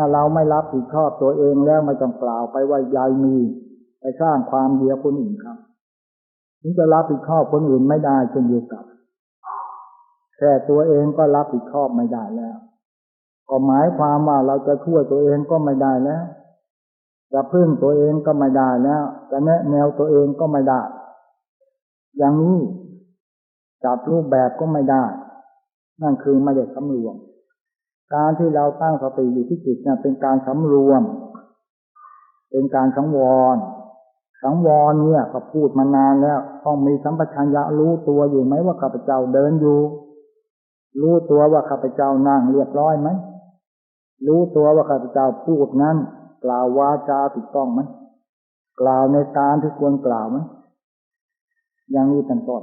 ถ้าเราไม่รับผิดชอบตัวเองแล้วไม่ต้องกล่าวไปว่ายายมี ไปสร้างความเดียคนอื่นครับถึงจะรับผิดชอบคนอื่นไม่ได้เช่นเดียวกับแค่ตัวเองก็รับผิดชอบไม่ได้แล้ว ก็หมายความว่าเราจะช่วยตัวเองก็ไม่ได้แล้ว จะพึ่งตัวเองก็ไม่ได้แล้ว จะแนะแนวตัวเองก็ไม่ได้ อย่างนี้จัดรูปแบบก็ไม่ได้ นั่นคือไม่ได้สำรวม การที่เราตั้งสติอยู่ที่จิตเนี่ยเป็นการสำรวม เป็นการสังวร สังวรเนี่ยก็พูดมานานแล้วต้องมีสัมปชัญญะรู้ตัวอยู่ไหมว่าข้าพเจ้าเดินอยู่ รู้ตัวว่าข้าพเจ้านั่งเรียบร้อยไหมรู้ตัวว่าข้าพเจ้าพูดนั้น กล่าววาจาถูกต้องไหมกล่าวในการที่ควรกล่าวไหมอย่างนี้เป็นต้น